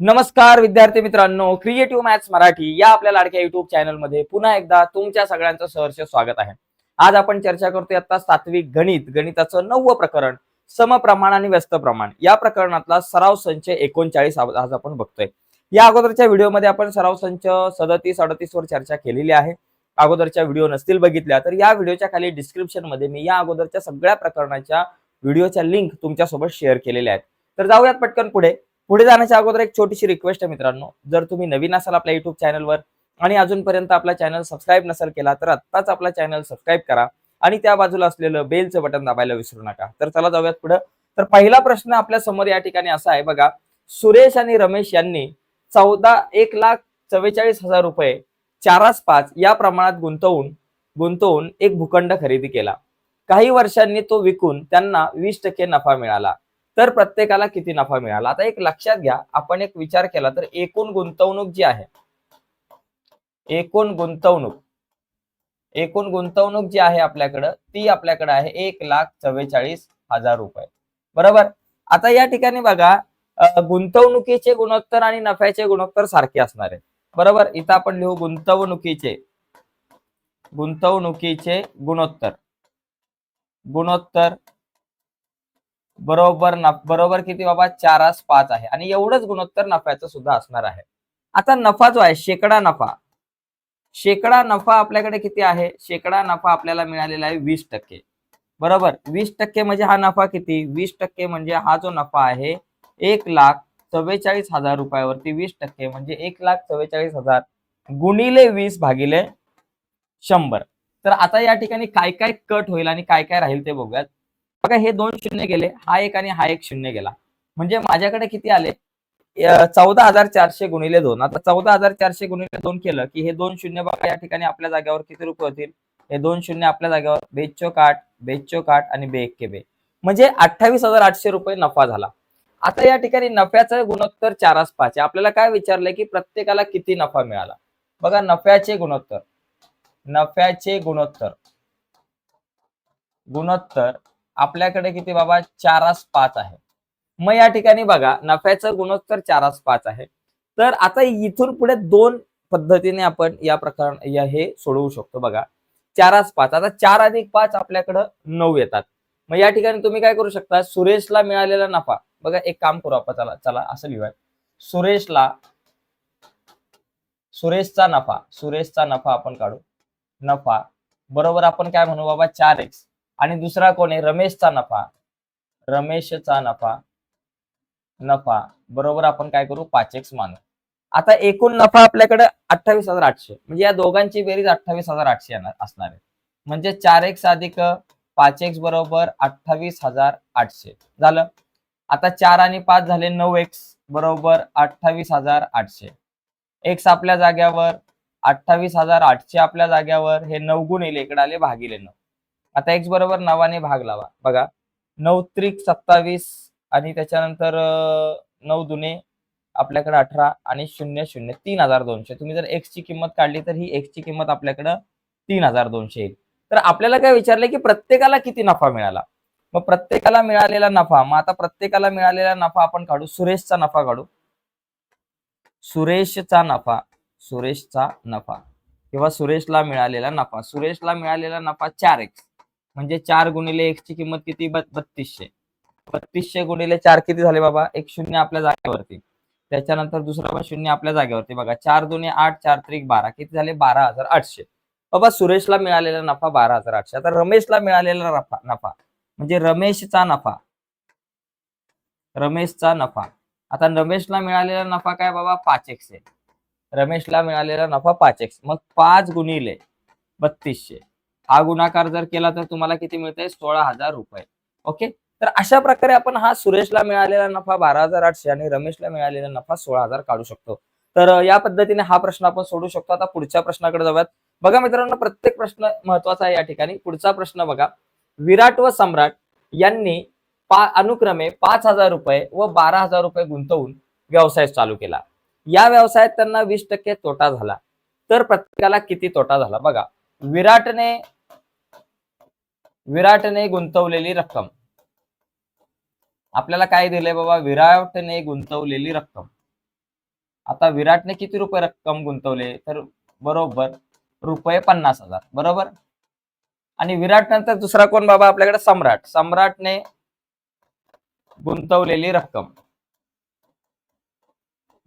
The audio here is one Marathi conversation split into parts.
नमस्कार विद्यार्थी मित्रांनो. क्रिएटिव्ह मॅथ्स मराठी या आपल्या लाडक्या युट्यूब चॅनलमध्ये पुन्हा एकदा तुमच्या सगळ्यांचं सहर्ष स्वागत आहे. आज आपण चर्चा करतोय आता सात्विक गणित गणिताचं नववं प्रकरण समप्रमाण आणि व्यस्त प्रमाण या प्रकरणातला सराव संच एकोणचाळीस आज आपण बघतोय. या अगोदरच्या व्हिडिओमध्ये आपण सराव संच सदतीस अडतीस वर चर्चा केलेली आहे. अगोदरच्या व्हिडिओ नसतील बघितल्या तर या व्हिडिओच्या खाली डिस्क्रिप्शनमध्ये मी या अगोदरच्या सगळ्या प्रकरणाच्या व्हिडिओच्या लिंक तुमच्यासोबत शेअर केलेल्या आहेत. तर जाऊयात पटकन पुढे. पुढे जाण्याच्या अगोदर एक छोटीशी रिक्वेस्ट आहे मित्रांनो. जर तुम्ही नवीन असाल आपल्या युट्यूब चॅनलवर आणि अजूनपर्यंत आपला चॅनल सबस्क्राईब नसेल केला तर आत्ताच आपला चॅनल सबस्क्राईब करा आणि त्या बाजूला असलेलं बेलचं बटन दाबायला विसरू नका. तर चला जाऊयात पुढे. तर पहिला प्रश्न आपल्यासमोर या ठिकाणी असा आहे बघा. सुरेश आणि रमेश यांनी चौदा एक लाख चव्वेचाळीस हजार रुपये चारास पाच या प्रमाणात गुंतवून गुंतवून एक भूखंड खरेदी केला. काही वर्षांनी तो विकून त्यांना वीस टक्के नफा मिळाला. तर प्रत्येकाला किती नफा मिळाला? आता एक लक्षात घ्या आपण एक विचार केला तर एकूण गुंतवणूक जी आहे एकूण गुंतवणूक एकूण गुंतवणूक जी आहे आपल्याकडं ती आपल्याकडे आहे एक लाख चव्वेचाळीस हजार रुपये. बरोबर? आता या ठिकाणी बघा गुंतवणुकीचे गुणोत्तर आणि नफ्याचे गुणोत्तर सारखे असणार आहेत. बरोबर? इथं आपण लिहू गुंतवणुकीचे गुंतवणुकीचे गुणोत्तर. गुणोत्तर बरोबर बरोबर किती बाबा? चारास पाच आहे. आणि एवढंच गुणोत्तर नफ्याचं सुद्धा असणार आहे. आता नफा जो आहे शेकडा नफा. शेकडा नफा आपल्याकडे किती आहे? शेकडा नफा आपल्याला मिळालेला आहे वीस टक्के. बरोबर? वीस टक्के म्हणजे हा नफा किती? वीस टक्के म्हणजे हा जो नफा आहे एक लाख चव्वेचाळीस हजार रुपयावरती वीस टक्के म्हणजे एक लाख चव्वेचाळीस हजार गुणिले वीस भागिले शंभर. तर आता या ठिकाणी काय काय कट होईल आणि काय काय राहील ते बघूयात. बघा हे दोन शून्य गेले हा एक आणि हा एक शून्य गेला. म्हणजे माझ्याकडे किती आले? चौदा हजार चारशे गुणिले दोन. आता चौदा हजार चारशे गुणिले दोन केलं की हे दोन शून्य बघा या ठिकाणी आपल्या जागेवर किती रुपये होतील? हे दोन शून्य आपल्या जागेवर बेचोक आठ बेचोक आठ आणि बे एक्के बे. म्हणजे अठ्ठावीस हजार आठशे रुपये नफा झाला. आता या ठिकाणी नफ्याचं गुणोत्तर चारास पाच आहे. आपल्याला काय विचारलंय की प्रत्येकाला किती नफा मिळाला? बघा नफ्याचे गुणोत्तर. नफ्याचे गुणोत्तर. गुणोत्तर. आपल्याकडे किती बाबा? चारास पाच आहे. मग या ठिकाणी बघा नफ्याचं गुणोत्तर चारास पाच आहे. तर आता इथून पुढे दोन पद्धतीने आपण या प्रकरण या हे सोडवू शकतो बघा. चारास पाच. आता चार अधिक पाच आपल्याकडं नऊ येतात. मग या ठिकाणी तुम्ही काय करू शकता? सुरेशला मिळालेला नफा. बघा एक काम करू आपण. चला चला असं लिहूया. सुरेशला सुरेशचा नफा सुरेशचा नफा आपण काढू. नफा. बरोबर आपण काय म्हणू बाबा? चार एक्स आणि दुसरा कोण आहे? रमेशचा नफा. रमेशचा नफा. नफा. बरोबर आपण काय करू? पाच एक्स मानू. आता एकूण नफा आपल्याकडे अठ्ठावीस हजार आठशे. म्हणजे या दोघांची बेरीज अठ्ठावीस हजार आठशे असणार आहे. म्हणजे चार एक्स अधिक पाच एक्स बरोबर अठ्ठावीस हजार आठशे. झालं? आता चार आणि पाच झाले नऊ एक्स बरोबर अठ्ठावीस हजार आठशे. एक्स आपल्या जाग्यावर अठ्ठावीस हजार आठशे आपल्या जाग्यावर हे नऊ गुण येईल इकडे आले भागिले नऊ. आता एक्स बरोबर नवाने भाग लावा. बघा नऊ त्रिक सत्तावीस आणि त्याच्यानंतर नऊ दुने आपल्याकडे अठरा आणि शून्य शून्य तीन हजार दोनशे. तुम्ही जर एक्स ची किंमत काढली तर ही एक्स ची किंमत आपल्याकडं तीन हजार दोनशे येईल. तर आपल्याला काय विचारलंय की प्रत्येकाला किती नफा मिळाला? मग प्रत्येकाला मिळालेला नफा मग आता प्रत्येकाला मिळालेला नफा आपण काढू. सुरेशचा नफा काढू. सुरेशचा नफा सुरेशचा नफा. किंवा सुरेशला मिळालेला नफा. सुरेशला मिळालेला नफा चार एक्स म्हणजे चार गुणिले एक्स ची किंमत किती? बत्तीसशे. बत्तीसशे गुणिले चार किती झाले बाबा? एक शून्य आपल्या जागेवरती. त्याच्यानंतर दुसरा पण शून्य आपल्या जागेवरती बघा. चार दोन्ही आठ चार त्रिक बारा. किती झाले? बारा हजार आठशे. बाबा सुरेशला मिळालेला नफा बारा हजार आठशे. आता रमेशला मिळालेला नफा नफा. म्हणजे रमेशचा नफा. रमेशचा नफा. आता रमेशला मिळालेला नफा काय बाबा? पाच एक्स आहे रमेशला मिळालेला नफा पाच एक्स मग पाच गुणिले बत्तीसशे. हा गुणाकार जर केला तर तुम्हाला किती मिळतंय? सोळा हजार रुपये. ओके? तर अशा प्रकारे आपण हा सुरेशला मिळालेला नफा बारा हजार आठशे आणि रमेशला मिळालेला नफा सोळा हजार काढू शकतो. तर या पद्धतीने हा प्रश्न आपण सोडू शकतो. आता पुढच्या प्रश्नाकडे जाऊयात. बघा मित्रांनो प्रत्येक प्रश्न महत्त्वाचा आहे या ठिकाणी. पुढचा प्रश्न बघा. विराट व सम्राट यांनी पा अनुक्रमे पाच हजार रुपये व बारा हजार रुपये गुंतवून व्यवसाय चालू केला. या व्यवसायात त्यांना वीस टक्के तोटा झाला. तर प्रत्येकाला किती तोटा झाला? बघा. विराटने विराटने गुंतवलेली रक्कम. आपल्याला काय दिलंय बाबा? विराटने गुंतवलेली रक्कम. आता विराटने किती रुपये रक्कम गुंतवले? तर बरोबर रुपये पन्नास हजार. बरोबर? आणि विराट नंतर दुसरा कोण बाबा? आपल्याकडे सम्राट. सम्राटने गुंतवलेली रक्कम.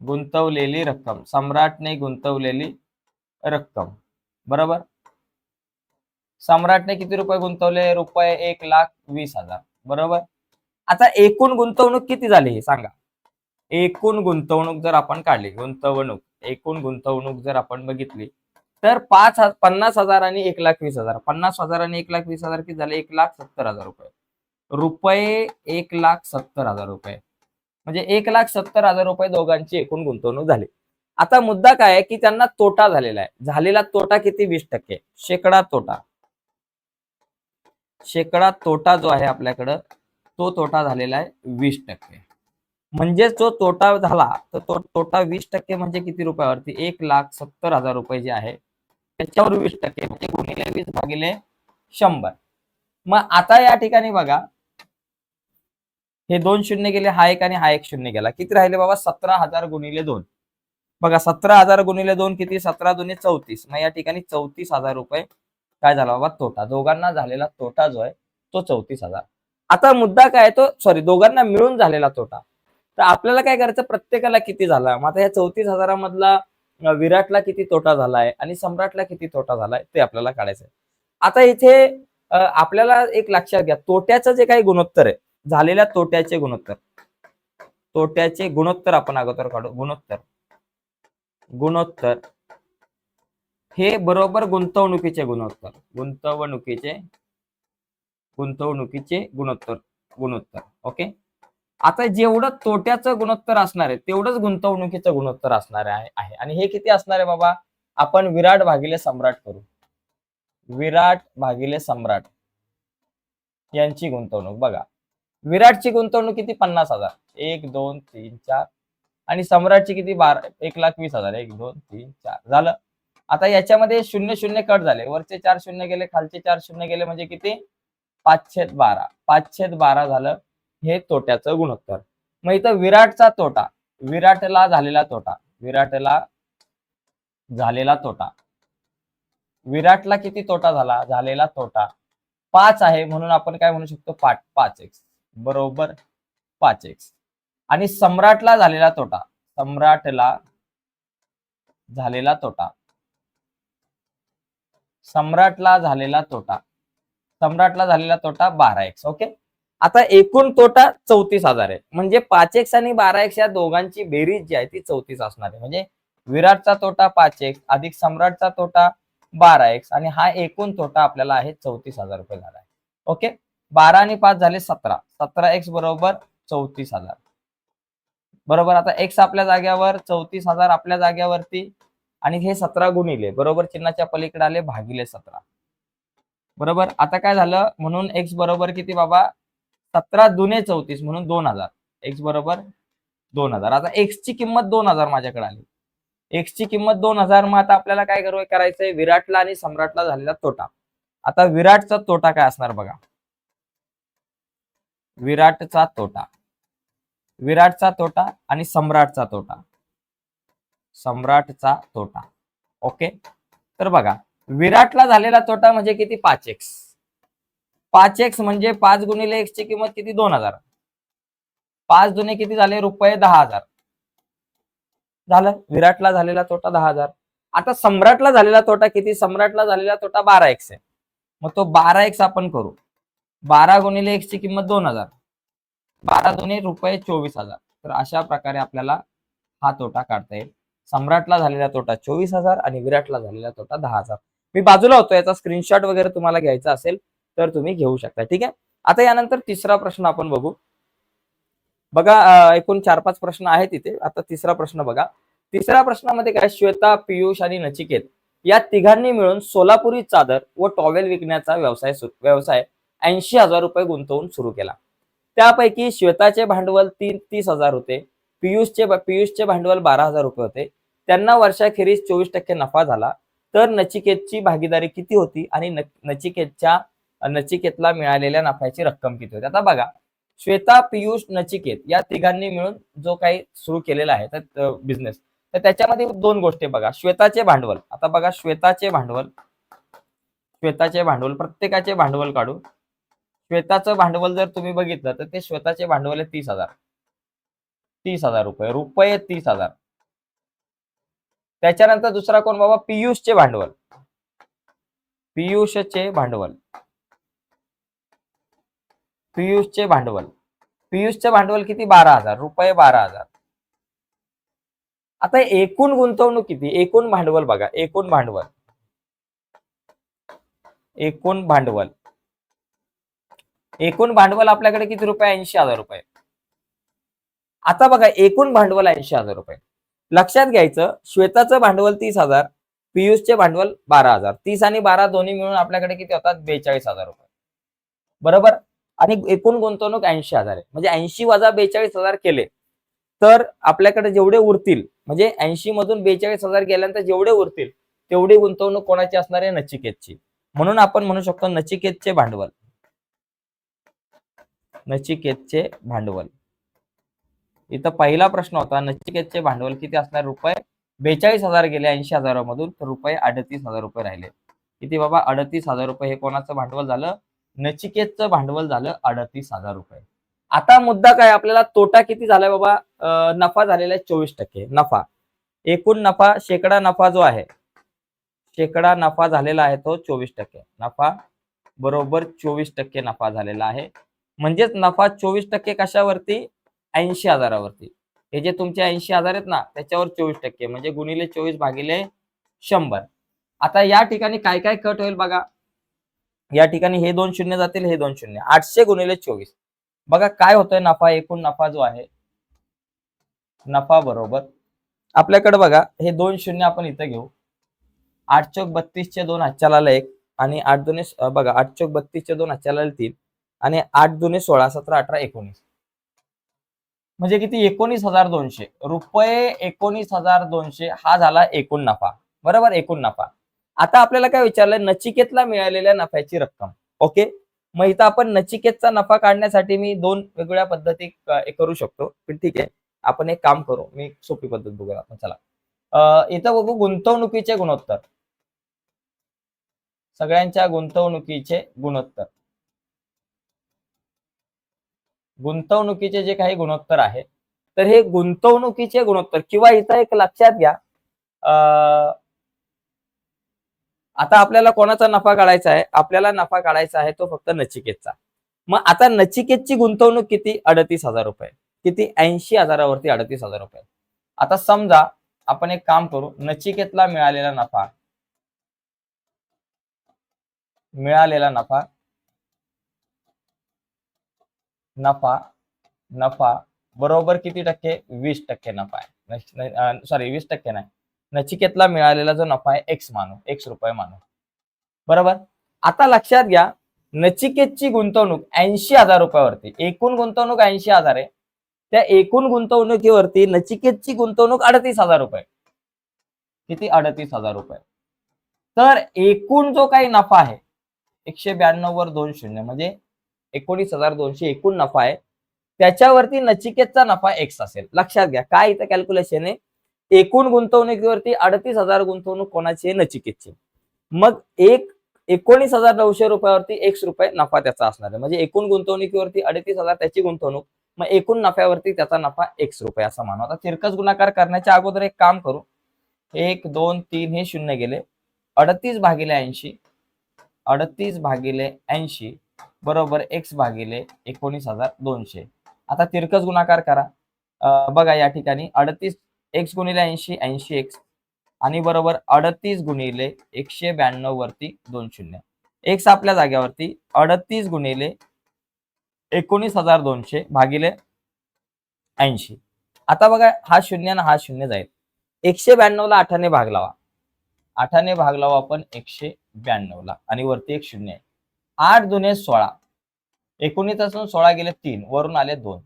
गुंतवलेली रक्कम. सम्राटने गुंतवलेली रक्कम. बरोबर? सम्राटने किती रुपये गुंतवले? रुपये एक लाख वीस हजार. बरोबर? आता एकूण गुंतवणूक किती झाली हे सांगा. एकूण गुंतवणूक जर आपण काढली गुंतवणूक एकूण गुंतवणूक जर आपण बघितली तर पाच हजार पन्नास हजार आणि एक लाख वीस हजार. पन्नास हजार आणि एक लाख वीस हजार किती झाले? एक लाख सत्तर हजार रुपये. रुपये एक लाख सत्तर हजार रुपये. म्हणजे एक लाख सत्तर हजार रुपये दोघांची एकूण गुंतवणूक झाली. आता मुद्दा काय आहे की त्यांना तोटा झालेला आहे. झालेला तोटा किती? वीस टक्के. शेकडा तोटा. शेकडा तोटा जो आहे आपल्याकडं तो तोटा झालेला आहे वीस टक्के. म्हणजे जो तोटा झाला तर तो तोटा वीस टक्के म्हणजे किती रुपयावरती? एक लाख सत्तर हजार रुपये जे आहे त्याच्यावर वीस टक्के म्हणजे गुणिले वीस भागिले शंभर. मग आता या ठिकाणी बघा हे दोन शून्य गेले हा एक आणि हा एक शून्य गेला. किती राहिले बाबा? सतरा हजार गुणिले दोन. बघा सतरा हजार गुणिले दोन किती? सतरा दोन्ही चौतीस. मग या ठिकाणी चौतीस हजार रुपये काय झाला बाबा? तोटा. दोघांना झालेला तोटा जो आहे तो चौतीस हजार. आता मुद्दा काय तो सॉरी दोघांना मिळून झालेला तोटा. तर आपल्याला काय करायचं? प्रत्येकाला किती झाला? मग आता या चौतीस हजारामधला विराटला किती तोटा झालाय आणि सम्राटला किती तोटा झालाय ते आपल्याला काढायचं आता इथे आपल्याला एक लक्षात घ्या. तोट्याचं जे काही गुणोत्तर आहे झालेल्या तोट्याचे गुणोत्तर. तोट्याचे गुणोत्तर आपण अगोदर काढू. गुणोत्तर. गुणोत्तर. हे बरोबर गुंतवणुकीचे गुणोत्तर. गुंतवणुकीचे गुंतवणुकीचे गुणोत्तर गुणोत्तर. ओके? आता जेवढं तोट्याचं गुणोत्तर असणार आहे तेवढंच गुंतवणुकीचं गुणोत्तर असणार आहे आणि हे किती असणार आहे बाबा? आपण विराट भागिले सम्राट करू. विराट भागिले सम्राट. यांची गुंतवणूक. बघा. विराटची गुंतवणूक किती? पन्नास हजार. एक दोन तीन चार. आणि सम्राटची किती? बारा एक लाख वीस हजार. एक दोन तीन चार. झालं? आता याच्यामध्ये शून्य शून्य कट झाले. वरचे चार शून्य गेले खालचे चार शून्य गेले म्हणजे किती? पाचशेत बारा. पाचशेत बारा झालं हे तोट्याचं गुणोत्तर. मग इथं विराटचा तोटा. विराटला झालेला तोटा. विराटला झालेला तोटा. विराटला किती तोटा झाला? झालेला तोटा पाच आहे म्हणून आपण काय म्हणू शकतो? पाच पाच एक्स बरोबर पाच एक्स आणि सम्राटला झालेला तोटा. सम्राटला झालेला तोटा. सम्राटला झालेला तोटा. सम्राटला झालेला तोटा बारा एक्स ओके आता एकूण तोटा चौतीस हजार आहे. म्हणजे पाच एक्स आणि बारा एक्स या दोघांची बेरीज जी आहे ती चौतीस असणार आहे. म्हणजे विराटचा तोटा पाच एक्स अधिक सम्राटचा तोटा बारा एक्स आणि हा एकूण तोटा आपल्याला आहे चौतीस हजार रुपये झाला आहे. ओके बारा आणि पाच झाले सतरा. सतरा एक्स बरोबर चौतीस हजार. बरोबर? आता एक्स आपल्या जाग्यावर चौतीस हजार आपल्या जाग्यावरती. आणि हे सतरा गुणिले बरोबर चिन्हाच्या पलीकडे आले भागिले सतरा. बरोबर? आता काय झालं? म्हणून एक्स बरोबर किती बाबा? सतरा दुने चौतीस म्हणून दोन हजार. एक्स बरोबर दोन हजार. आता एक्स ची किंमत दोन हजार माझ्याकडे आली. एक्स ची किंमत दोन हजार मग आता आपल्याला काय करू करायचंय? विराटला आणि सम्राटला झालेला तोटा. आता विराटचा तोटा काय असणार बघा? विराटचा तोटा. विराटचा तोटा आणि सम्राटचा तोटा. सम्राटचा तोटा. ओके? तर बघा विराटला झालेला तोटा म्हणजे किती? पाच एक्स पाच एक्स म्हणजे पाच गुणिले एक्सची किंमत किती? दोन हजार. पाच दुने किती झाले? रुपये दहा हजार. झालं? विराटला झालेला तोटा दहा हजार. आता सम्राटला झालेला तोटा किती? सम्राटला झालेला तोटा बारा एक्स आहे. मग तो बारा एक्स आपण करू. बारा गुणिले एक्सची किंमत दोन हजार. बारा दोन्ही रुपये चोवीस हजार. तर अशा प्रकारे आपल्याला हा तोटा काढता येईल. सम्राटला झालेला तोटा चोवीस हजार आणि विराटला झालेला तोटा दहा हजार. मी बाजूला होतो याचा स्क्रीनशॉट वगैरे तुम्हाला घ्यायचा असेल तर तुम्ही घेऊ शकता ठीक आहे? आता यानंतर तिसरा प्रश्न आपण बघू. बघा एकूण चार पाच प्रश्न आहेत इथे. आता तिसरा प्रश्न बघा. तिसऱ्या प्रश्नामध्ये काय? श्वेता पियुष आणि नचिकेत. या तिघांनी मिळून सोलापुरी चादर व टॉवेल विकण्याचा व्यवसाय व्यवसाय ऐंशी हजार रुपये गुंतवून सुरू केला. त्यापैकी श्वेताचे भांडवल तीन तीस हजार होते. पियुषचे पियुषचे भांडवल बारा हजार रुपये होते. त्यांना वर्षाखेरीस चोवीस टक्के नफा झाला. तर नचिकेतची भागीदारी किती होती? आणि नचिकेतच्या नचिकेतला मिळालेल्या नफ्याची रक्कम किती होती? आता बघा श्वेता पियुष नचिकेत या तिघांनी मिळून जो काही सुरू केलेला आहे तर बिझनेस तर त्याच्यामध्ये दोन गोष्टी बघा. श्वेताचे भांडवल. आता बघा श्वेताचे भांडवल. श्वेताचे भांडवल प्रत्येकाचे भांडवल काढू. श्वेताचं भांडवल जर तुम्ही बघितलं तर ते श्वेताचे भांडवल आहे तीस हजार. तीस हजार रुपये. रुपये तीस हजार. त्याच्यानंतर दुसरा कोण बाबा? पियुषचे भांडवल. पियुषचे भांडवल. पियुषचे भांडवल. पियुषचे भांडवल किती? बारा हजार. रुपये बारा हजार. आता एकूण गुंतवणूक किती? एकूण भांडवल बघा. एकूण भांडवल. एकूण भांडवल. एकूण भांडवल आपल्याकडे किती रुपये? ऐंशी हजार रुपये. आता बघा एकूण भांडवल ऐंशी हजार रुपये. लक्षात घ्यायचं श्वेताचं भांडवल तीस हजार पियुषचे भांडवल बारा हजार. तीस आणि बारा दोन्ही मिळून आपल्याकडे किती होतात? बेचाळीस हजार रुपये. बरोबर? आणि एकूण गुंतवणूक ऐंशी हजार आहे. म्हणजे ऐंशी वजा बेचाळीस हजार केले तर आपल्याकडे जेवढे उरतील म्हणजे ऐंशी मधून बेचाळीस हजार गेल्यानंतर जेवढे उरतील तेवढी गुंतवणूक कोणाची असणार आहे? नचिकेतची. म्हणून आपण म्हणू शकतो नचिकेतचे भांडवल. नचिकेतचे भांडवल. इथं पहिला प्रश्न होता नचिकेतचे भांडवल किती असणार रुपये? बेचाळीस हजार गेले ऐंशी हजारामधून तर रुपये अडतीस हजार रुपये राहिले. किती बाबा? अडतीस हजार रुपये. हे कोणाचं भांडवल झालं? नचिकेतचं भांडवल झालं अडतीस हजार रुपये. आता मुद्दा काय? आपल्याला तोटा किती झालाय बाबा? नफा झालेला आहे चोवीस टक्के. नफा. एकूण नफा शेकडा नफा जो आहे शेकडा नफा झालेला आहे तो चोवीस टक्के. नफा बरोबर चोवीस टक्के नफा झालेला आहे. म्हणजेच नफा चोवीस टक्के कशावरती? ऐंशी हजारावरती. हे जे तुमचे ऐंशी हजार आहेत ना त्याच्यावर चोवीस टक्के म्हणजे गुणिले चोवीस भागिले शंभर. आता या ठिकाणी काय काय कट होईल बघा. या ठिकाणी हे दोन शून्य जातील हे दोन शून्य. आठशे गुणिले चोवीस. बघा काय होतोय नफा एकूण नफा जो आहे. नफा बरोबर. आपल्याकडे बघा हे दोन शून्य आपण इथं घेऊ. आठ चौक बत्तीसचे दोन हातच्याला एक आणि आठ दोन्ही बघा आठ चौक बत्तीसचे दोन हातच्याला तीन आणि आठ दोन्ही सोळा सतरा अठरा एकोणीस. म्हणजे किती? एकोणीस हजार दोनशे. रुपये एकोणीस हजार दोनशे. हा झाला एकूण नफा. बरोबर? एकूण नफा. आता आपल्याला काय विचारलंय? नचिकेतला मिळालेल्या नफ्याची रक्कम. ओके? मग इथं आपण नचिकेतचा नफा काढण्यासाठी मी दोन वेगवेगळ्या पद्धती करू शकतो. पण ठीक आहे. आपण एक काम करू. मी सोपी पद्धत बघूया. आपण चला. इथं बघू गुंतवणुकीचे गुणोत्तर. सगळ्यांच्या गुंतवणुकीचे गुणोत्तर. गुंतवणुकीचे जे काही गुणोत्तर आहे तर हे गुंतवणुकीचे गुणोत्तर किंवा इथं एक लक्षात घ्या अं, आता आपल्याला कोणाचा नफा काढायचा आहे? आपल्याला नफा काढायचा आहे तो फक्त नचिकेतचा. मग आता नचिकेतची गुंतवणूक किती? अडतीस हजार रुपये. किती? ऐंशी हजारावरती अडतीस हजार रुपये. आता समजा आपण एक काम करू नचिकेतला मिळालेला नफा मिळालेला नफा नफा नफा बरोबर किती टक्के? वीस टक्के नफा आहे. सॉरी वीस टक्के नाही. नचिकेतला मिळालेला जो नफा आहे एक्स मानू एक्स रुपये मानू. बरोबर? आता लक्षात घ्या नचिकेतची गुंतवणूक ऐंशी हजार रुपयावरती एकूण गुंतवणूक ऐंशी हजार आहे. त्या एकूण गुंतवणुकीवरती नचिकेतची गुंतवणूक अडतीस हजार रुपये किती? अडतीस हजार रुपये. तर एकूण जो काही नफा आहे एकशे ब्याण्णव वर दोन शून्य म्हणजे एकोणीस हजार दोनशे एकूण नफा आहे. त्याच्यावरती नचिकेतचा नफा एक्स असेल. लक्षात घ्या काय इथं कॅल्क्युलेशन आहे? एकूण गुंतवणुकीवरती अडतीस हजार गुंतवणूक कोणाची आहे? नचिकेतची. मग एक एकोणीस हजार नऊशे रुपयावरती एक्स रुपये नफा त्याचा असणार आहे. म्हणजे एकूण गुंतवणुकीवरती अडतीस हजार त्याची गुंतवणूक मग एकूण नफ्यावरती त्याचा नफा एक्स रुपये असा मानू. आता तिरकस गुणाकार करण्याच्या अगोदर एक काम करू. एक दोन तीन हे शून्य गेले. अडतीस भागिले ऐंशी अडतीस भागिले ऐंशी बरोबर एक्स भागिले एकोणीस हजार दोनशे. आता तिरकस गुणाकार करा. बघा या ठिकाणी अडतीस एक्स गुणिले ऐंशी ऐंशी एक्स आणि बरोबर अडतीस गुणिले एकशे ब्याण्णव वरती दोन शून्य. एक्स आपल्या जाग्यावरती अडतीस गुणिले एकोणीस हजार दोनशे भागिले ऐंशी. आता बघा हा शून्य ना हा शून्य जाईल. एकशे ब्याण्णव ला आठाने भाग लावा. आठाने भाग लावा आपण एकशे ब्याण्णव ला आणि वरती एक शून्य आहे. आठ दुने सोळा. एकोणीस असून सोळा गेले तीन वरून आले दोन.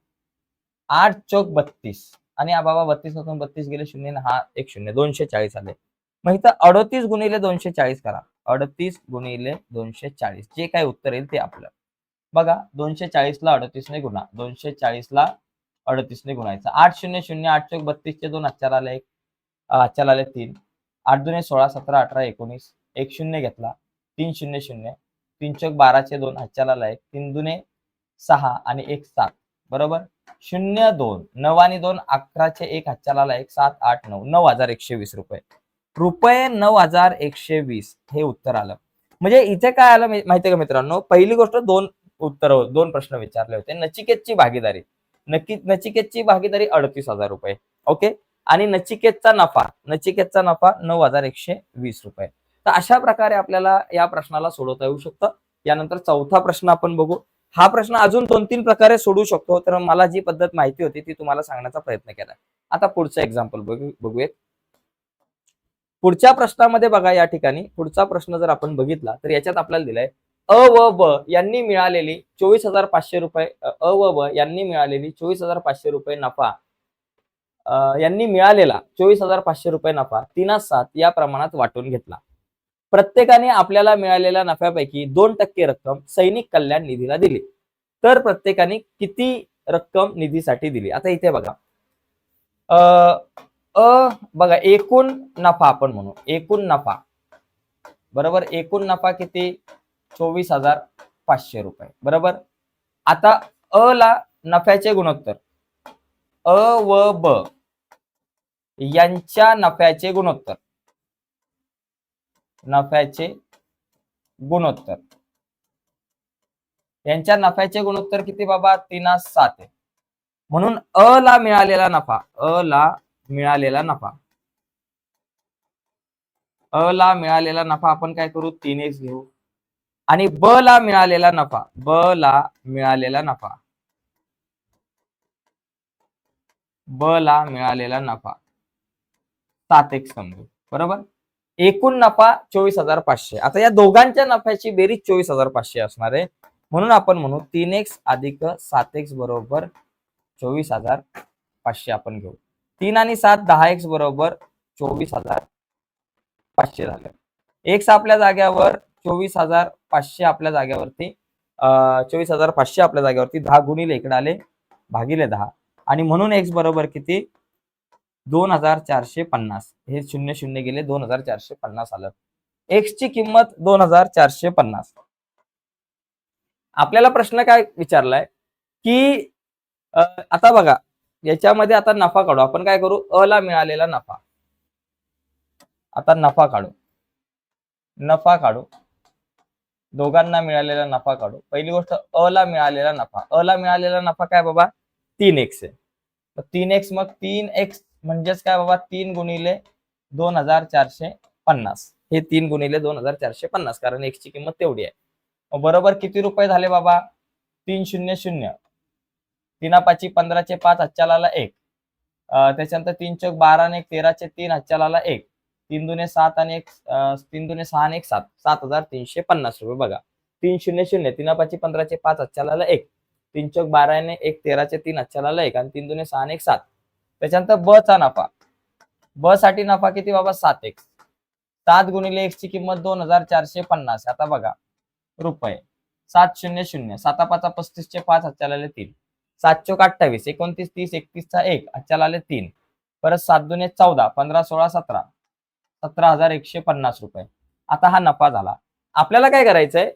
आठ चौक बत्तीस. आणि हा बाबा बत्तीस असून बत्तीस गेले शून्य हा एक शून्य दोनशे चाळीस आले. मग इथं अडतीस गुणिले दोनशे चाळीस करा. अडतीस गुणिले दोनशे चाळीस. जे काही उत्तर येईल ते आपलं. बघा दोनशे चाळीसला अडतीसने गुणा. दोनशे चाळीसला अडतीसने गुणायचं. आठ शून्य शून्य आठ चौक बत्तीसचे दोन अचार आले एक. आजच्याला आले तीन. आठ दुने सोळा सतरा अठरा एकोणीस. एक शून्य घेतला. तीन शून्य शून्य. तीन चौक बाराचे दोन हातच्याला आला एक तीन दुने सहा आणि एक सात. बरोबर? शून्य दोन नऊ आणि दोन अकराचे एक हातच्याला एक सात आठ नऊ नऊ हजार एकशे वीस रुपये. रुपये नऊ हजार एकशे वीस हे उत्तर आलं. म्हणजे इथे काय आलं माहितीये का मित्रांनो? पहिली गोष्ट दोन उत्तर दोन प्रश्न विचारले होते. नचिकेतची भागीदारी. नक्की नचिकेतची भागीदारी अडतीस हजार रुपये. ओके? आणि नचिकेतचा नफा नचिकेतचा नफा नऊ हजार एकशे वीस रुपये. तर अशा प्रकारे आपल्याला या प्रश्नाला सोडवता येऊ शकतं. यानंतर चौथा प्रश्न आपण बघू. हा प्रश्न अजून दोन तीन प्रकारे सोडू शकतो. तर मला जी पद्धत माहिती होती ती तुम्हाला सांगण्याचा प्रयत्न केला. आता पुढचं एक्झाम्पल बघू बघूयात. पुढच्या प्रश्नामध्ये बघा या ठिकाणी. पुढचा प्रश्न जर आपण बघितला तर याच्यात आपल्याला दिलाय अ व ब यांनी मिळालेली चोवीस हजार पाचशे रुपये अ व ब यांनी मिळालेली चोवीस हजार पाचशे रुपये नफा यांनी मिळालेला चोवीस हजार पाचशे रुपये नफा तीनास सात या प्रमाणात वाटून घेतला. प्रत्येकाने आपल्याला मिळालेल्या नफ्यापैकी दोन टक्के रक्कम सैनिक कल्याण निधीला दिली. तर प्रत्येकाने किती रक्कम निधीसाठी दिली? आता इथे बघा. अ, अ बघा एकूण नफा आपण म्हणू. एकूण नफा. बरोबर? एकूण नफा किती? चोवीस हजार पाचशे रुपये. बरोबर? आता अ ला नफ्याचे गुणोत्तर. अ व ब यांच्या नफ्याचे गुणोत्तर. नफ्याचे गुणोत्तर. यांच्या नफ्याचे गुणोत्तर किती बाबा? तीनास सात आहे. म्हणून अ ला मिळालेला नफा अ ला मिळालेला नफा. अ ला मिळालेला नफा आपण काय करू? तीन एक्स घेऊ. आणि ब ला मिळालेला नफा ब ला मिळालेला नफा. ब ला मिळालेला नफा. सात एक समजू. बरोबर? एकूण नफा चोवीस हजार पाचशे. आता या दोघांच्या नफ्याची बेरीज चोवीस हजार पाचशे असणार आहे. म्हणून आपण म्हणू तीन एक्स अधिक सात एक्स बरोबर चोवीस हजार पाचशे आपण घेऊ. तीन आणि सात दहा एक्स बरोबर चोवीस हजार पाचशे झालं. एक्स आपल्या जाग्यावर चोवीस हजार पाचशे आपल्या जाग्यावरती चोवीस हजार पाचशे आपल्या जाग्यावरती दहा गुणिले इकडे आले भागिले दहा. आणि म्हणून एक्स बरोबर किती? दोन हजार चारशे पन्नास. हे शून्य शून्य गेले दोन हजार चारशे पन्नास आलं. एक्स ची किंमत दोन हजार चारशे पन्नास. आपल्याला प्रश्न काय विचारलाय? की आता बघा याच्यामध्ये आता नफा काढू. आपण काय करू? अ ला मिळालेला नफा. आता नफा काढू. नफा काढू. दोघांना मिळालेला नफा काढू. पहिली गोष्ट अ ला मिळालेला नफा. अ ला मिळालेला नफा काय बाबा? तीन एक्स आहे. तीन एक्स मग तीन एक्स म्हणजेच काय बाबा तीन गुणिले दोन हजार चारशे पन्नास. हे तीन गुणिले दोन हजार चारशे पन्नास कारण एक्सची किंमत तेवढी आहे. बरोबर किती रुपये झाले बाबा? तीन शून्य शून्य. तीना पाची पंधराचे पाच हच्चालाला एक. त्याच्यानंतर तीन चौक बारा आणि एक तेराचे तीन हच्चालाला एक. तीन दुने सात आणि एक तीन दुने सहा आणि एक सात. सात हजार तीनशे पन्नास रुपये बघा. तीन शून्य शून्य तीना पाची पंधराचे पाच हच्चालाला एक. तीन चौक बारा आणि एक तेराचे तीन हच्चालाला एक. आणि तीन दुने सहा आणि एक सात. त्याच्यानंतर ब चा नफा. ब साठी नफा किती बाबा? सात एक्स सात गुणिले एक्स ची किंमत दोन हजार चारशे पन्नास. आता बघा. रुपये. सात शून्य शून्य. साता पाचा पस्तीसचे पाच हच्चाला आले तीन. सात चोक अठ्ठावीस. एकोणतीस तीस एकतीसचा एक हच्चाला आले तीन. परत सात दुने चौदा पंधरा सोळा सतरा. सतरा हजार एकशे पन्नास रुपये. आता हा नफा झाला. आपल्याला काय करायचंय?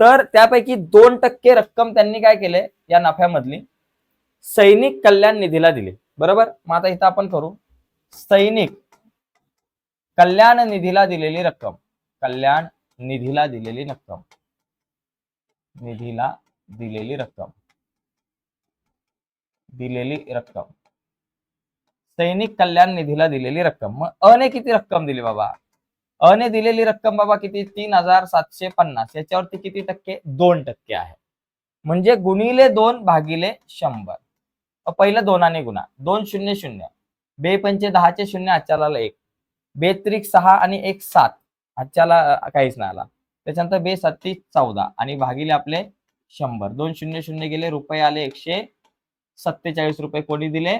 तर त्यापैकी दोन टक्के रक्कम त्यांनी काय केले? या नफ्यामधली. सैनिक कल्याण निधीला दिली. बरोबर? मग आता इथं आपण करू. सैनिक कल्याण निधीला दिलेली रक्कम. कल्याण निधीला दिलेली रक्कम. निधीला दिलेली रक्कम. दिलेली रक्कम. सैनिक कल्याण निधीला दिलेली रक्कम. मग अने किती रक्कम दिली बाबा? अने दिलेली रक्कम बाबा किती? तीन हजार सातशे पन्नास. याच्यावरती किती टक्के? दोन टक्के आहे. म्हणजे गुणिले दोन भागिले शंभर. पहिलं दोनाने गुणा. दोन शून्य शून्य. बे पंचे दहाचे शून्य आजच्याला एक. बे त्रिक सहा आणि एक सात. आजच्याला काहीच नाही आला. त्याच्यानंतर बे सत्तीस चौदा आणि भागिले आपले शंभर. दोन शून्य शून्य गेले रुपये आले एकशे सत्तेचाळीस रुपये. कोणी दिले?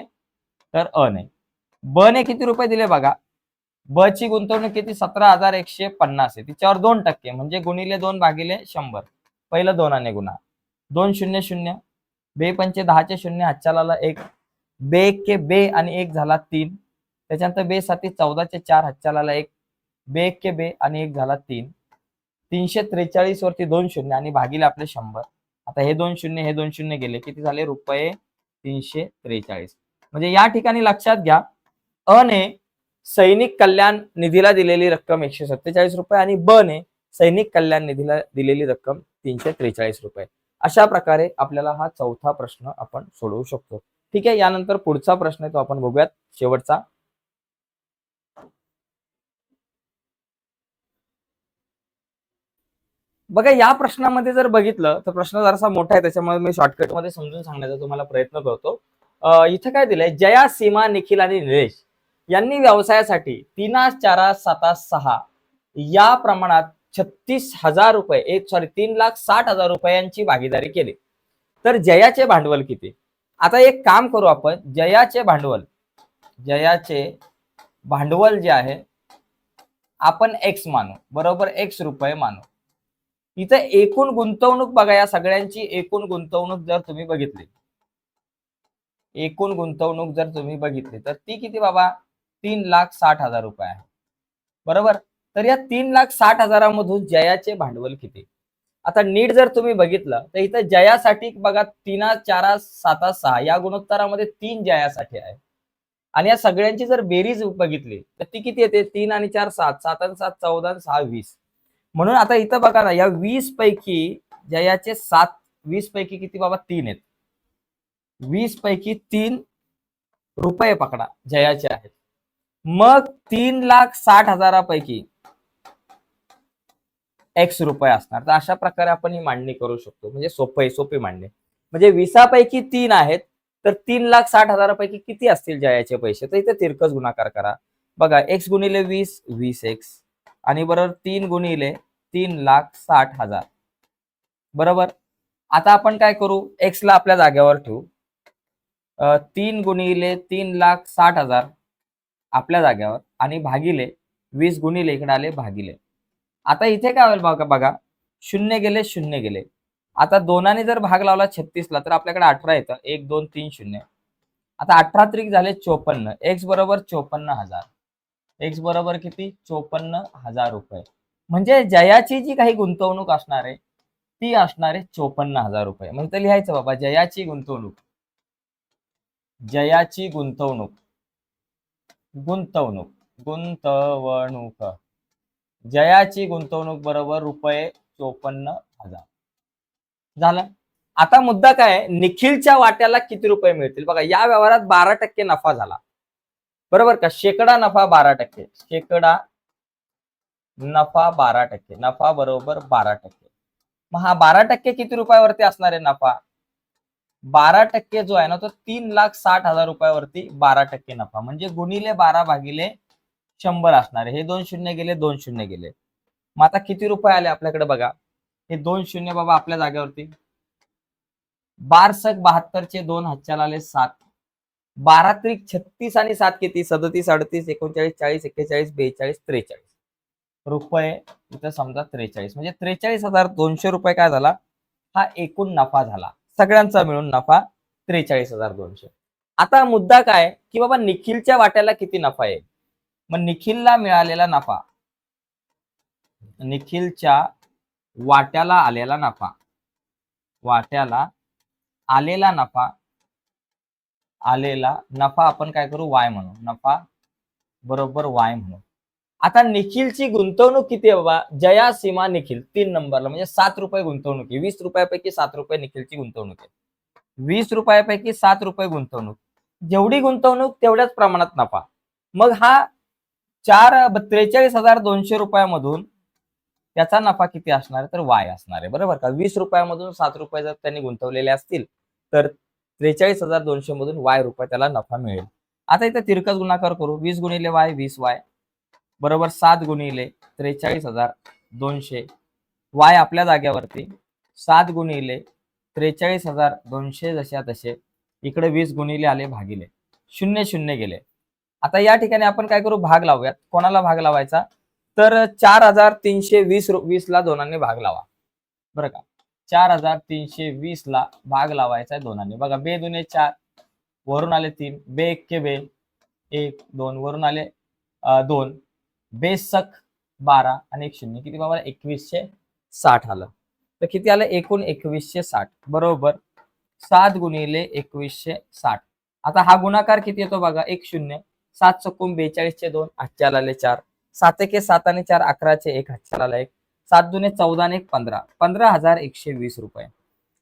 तर अ ने. ब ने किती रुपये दिले बघा? ब ची गुंतवणूक किती? सतरा हजार एकशे पन्नास आहे. तिच्यावर दोन टक्के. म्हणजे गुणिले दोन भागिले शंभर. पहिलं दोनाने गुणा. दोन शून्य शून्य. बे पंचे दहाचे शून्य हातच्याला एक. बे के बे आणि एक झाला तीन. त्याच्यानंतर बे साती चौदाचे चार हातच्याला एक. बे के बे आणि एक झाला तीन. तीनशे त्रेचाळीस वरती दोन शून्य आणि भागीले आपले शंभर. आता हे दोन शून्य हे दोन शून्य गेले. किती झाले? रुपये तीनशे त्रेचाळीस. म्हणजे या ठिकाणी लक्षात घ्या. अ ने सैनिक कल्याण निधीला दिलेली रक्कम एकशे सत्तेचाळीस रुपये आणि ब ने सैनिक कल्याण निधीला दिलेली रक्कम तीनशे त्रेचाळीस रुपये. अशा प्रकारे आपल्याला हा चौथा प्रश्न आपण सोडवू शकतो. ठीक आहे यानंतर पुढचा प्रश्न आहे तो आपण बघूयात. शेवटचा. बघा या प्रश्नामध्ये जर बघितलं तर प्रश्न जरासा मोठा आहे त्याच्यामुळे मी शॉर्टकटमध्ये समजून सांगण्याचा तुम्हाला प्रयत्न करतो. इथं काय दिलंय? जया सीमा निखिल आणि निलेश यांनी व्यवसायासाठी तीनास चारा सातास सहा या प्रमाणात छत्तीस हजार रुपये एक सॉरी तीन लाख साठ हजार रुपयांची भागीदारी केली. तर जयाचे भांडवल किती? आता एक काम करू आपण. जयाचे भांडवल जयाचे भांडवल जे आहे आपण एक्स मानू. बरोबर एक्स रुपये मानू. इथं एकूण गुंतवणूक बघा या सगळ्यांची. एकूण गुंतवणूक जर तुम्ही बघितली. एकूण गुंतवणूक जर तुम्ही बघितली तर ती किती बाबा? तीन लाख साठ हजार रुपये आहे. बरोबर? तर या तीन लाख साठ हजारामधून जयाचे भांडवल किती? आता नीट जर तुम्ही बघितलं तर इथं जयासाठी बघा तीना चारा साता सहा या गुणोत्तरामध्ये तीन जयासाठी आहे. आणि या सगळ्यांची जर बेरीज बघितली तर ती किती येते? तीन आणि चार सात. सात आणि सात चौदा आणि सहा वीस. म्हणून आता इथं बघा ना या वीस पैकी जयाचे सात वीस पैकी किती बाबा? तीन आहेत. वीस पैकी तीन रुपये पकडा जयाचे आहेत. मग तीन लाख साठ हजारापैकी एक्स रुपये असणार. तर अशा प्रकारे आपण ही मांडणी करू शकतो. म्हणजे सोपे सोपी मांडणी. म्हणजे वीसापैकी तीन आहेत तर तीन लाख साठ हजारापैकी किती असतील जयाचे पैसे? तर इथे तिरकस गुणाकार करा. बघा एक्स गुणिले वीस वीस एक्स आणि बरोबर तीन गुणिले तीन लाख साठ हजार. बरोबर? आता आपण काय करू? एक्सला आपल्या जागेवर ठेवू. तीन गुणिले तीन लाख साठ हजार आपल्या जागेवर. आणि भागिले वीस गुणिले इकडे आले भागिले. आता इथे काय होईल बघा बघा. शून्य गेले शून्य गेले. आता दोनाने जर भाग लावला छत्तीसला तर आपल्याकडे अठरा येतं. एक दोन तीन शून्य. आता अठरा त्रिक झाले चोपन्न. एक्स बरोबर चोपन्न हजार. एक्स बरोबर किती? चोपन्न हजार रुपये. म्हणजे जयाची जी काही गुंतवणूक असणार आहे ती असणार आहे चोपन्न हजार रुपये. मग तर लिहायचं बाबा जयाची गुंतवणूक. जयाची गुंतवणूक. गुंतवणूक. गुंतवणूक. जयाची गुंतवणूक बरोबर रुपये चोपन्न हजार. झालं? आता मुद्दा काय? निखिलच्या वाट्याला किती रुपये मिळतील? बघा या व्यवहारात बारा टक्के नफा झाला. बरोबर का? शेकडा नफा बारा टक्के. शेकडा नफा बारा टक्के. नफा बरोबर बारा टक्के. मग हा बारा टक्के किती रुपयावरती असणार आहे नफा? बारा टक्के जो आहे ना तो तीन लाख साठ हजार रुपयावरती बारा टक्के नफा. म्हणजे गुणिले बारा भागिले शंभर असणार हे दोन शून्य गेले दोन शून्य गेले. मग आता किती रुपये आले आपल्याकडे बघा. हे दोन शून्य बाबा आपल्या जागेवरती. बारसक बहात्तरचे दोन हजार आले सात. बारा त्रिक छत्तीस आणि सात किती? सदतीस अडतीस एकोणचाळीस चाळीस एक्केचाळीस बेचाळीस त्रेचाळीस. रुपये इथं समजा त्रेचाळीस. म्हणजे त्रेचाळीस हजार दोनशे रुपये काय झाला? हा एकूण नफा झाला. सगळ्यांचा मिळून नफा त्रेचाळीस हजार दोनशे. आता मुद्दा काय? की बाबा निखिलच्या वाट्याला किती नफा येईल मग निखिलला मिळालेला नफा. निखिलच्या वाट्याला आलेला नफा. वाट्याला आलेला नफा. आलेला नफा आपण काय करू? वाय म्हणू. नफा बरोबर वाय म्हणू. आता निखिलची गुंतवणूक किती आहे बाबा? जया सीमा निखिल तीन नंबरला. म्हणजे सात रुपये गुंतवणूक आहे. वीस रुपयापैकी सात रुपये निखिलची गुंतवणूक आहे. वीस रुपयापैकी सात रुपये गुंतवणूक. जेवढी गुंतवणूक तेवढ्याच प्रमाणात नफा. मग हा चार त्रेचाळीस हजार दोनशे रुपयामधून त्याचा नफा किती असणार? तर वाय असणार आहे बरोबर का? वीस रुपयामधून सात रुपये जर त्यांनी गुंतवलेले असतील तर त्रेचाळीस हजार दोनशे मधून वाय रुपये त्याला नफा मिळेल. आता इथे तिरकस गुणाकार करू. वीस गुणिले वाय वीस वाय. बरोबर सात गुणिले त्रेचाळीस हजार दोनशे. वाय आपल्या जाग्यावरती. सात गुणिले त्रेचाळीस हजार दोनशे जशा तसे इकडे वीस गुणिले आले भागिले. शून्य शून्य गेले. आता या ठिकाणी आपण काय करू? भाग लावूयात. कोणाला भाग लावायचा? तर चार हजार तीनशे वीस वीस ला दोनांनी भाग लावा. बरं का? चार हजार तीनशे वीस ला भाग लावायचा आहे दोनांनी. बघा बे दुने चार. वरून आले तीन. बे एक्के बे. एक दोन. वरून आले दोन. दोन बेसक बारा आणि एक शून्य. किती बाबा? एकवीसशे साठ आलं. तर किती आलं? एकूण एकवीसशे साठ. बरोबर. सात गुणिले एकवीसशे साठ. आता हा गुणाकार किती येतो बघा? एक शून्य. सात चक्कून बेचाळीसचे दोन हातच्याला आले चार. सात एके सात आणि चार अकराचे एक हातच्याला आला एक. सात दुने चौदा आणि एक पंधरा. पंधरा हजार एकशे वीस रुपये.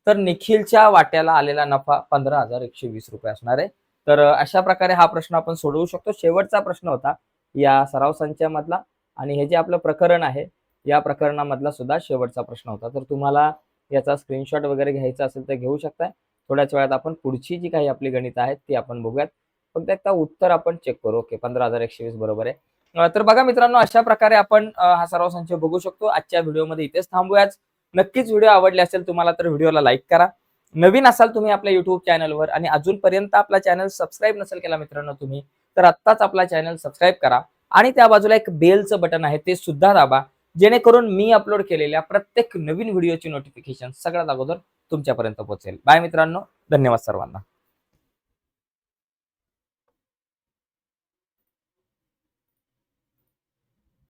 तर निखिलच्या वाट्याला आलेला नफा पंधरा हजार एकशे वीस रुपये असणार आहे. तर अशा प्रकारे हा प्रश्न आपण सोडवू शकतो. शेवटचा प्रश्न होता या सराव संचामधला आणि हे जे आपलं प्रकरण आहे या प्रकरणामधला सुद्धा शेवटचा प्रश्न होता. तर तुम्हाला याचा स्क्रीनशॉट वगैरे घ्यायचा असेल तर घेऊ शकताय. थोड्याच वेळात आपण पुढची जी काही आपली गणित आहेत ती आपण बघूयात. फक्त एकदा उत्तर आपण चेक करू. ओके पंधरा हजार एकशे वीस बरोबर आहे. तर बघा मित्रांनो अशा प्रकारे आपण हा सर्व संच बघू शकतो. आजच्या व्हिडिओमध्ये इथेच थांबूयाच नक्कीच व्हिडिओ आवडले असेल तुम्हाला तर व्हिडिओला लाईक करा. नवीन असाल तुम्ही आपल्या युट्यूब चॅनलवर आणि अजूनपर्यंत आपला चॅनल सबस्क्राईब नसेल केला मित्रांनो तुम्ही तर आत्ताच आपला चॅनल सबस्क्राईब करा. आणि त्या बाजूला एक बेलचं बटन आहे ते सुद्धा दाबा. जेणेकरून मी अपलोड केलेल्या प्रत्येक नवीन व्हिडिओची नोटिफिकेशन सगळ्यात अगोदर तुमच्यापर्यंत पोहोचेल. बाय मित्रांनो. धन्यवाद सर्वांना.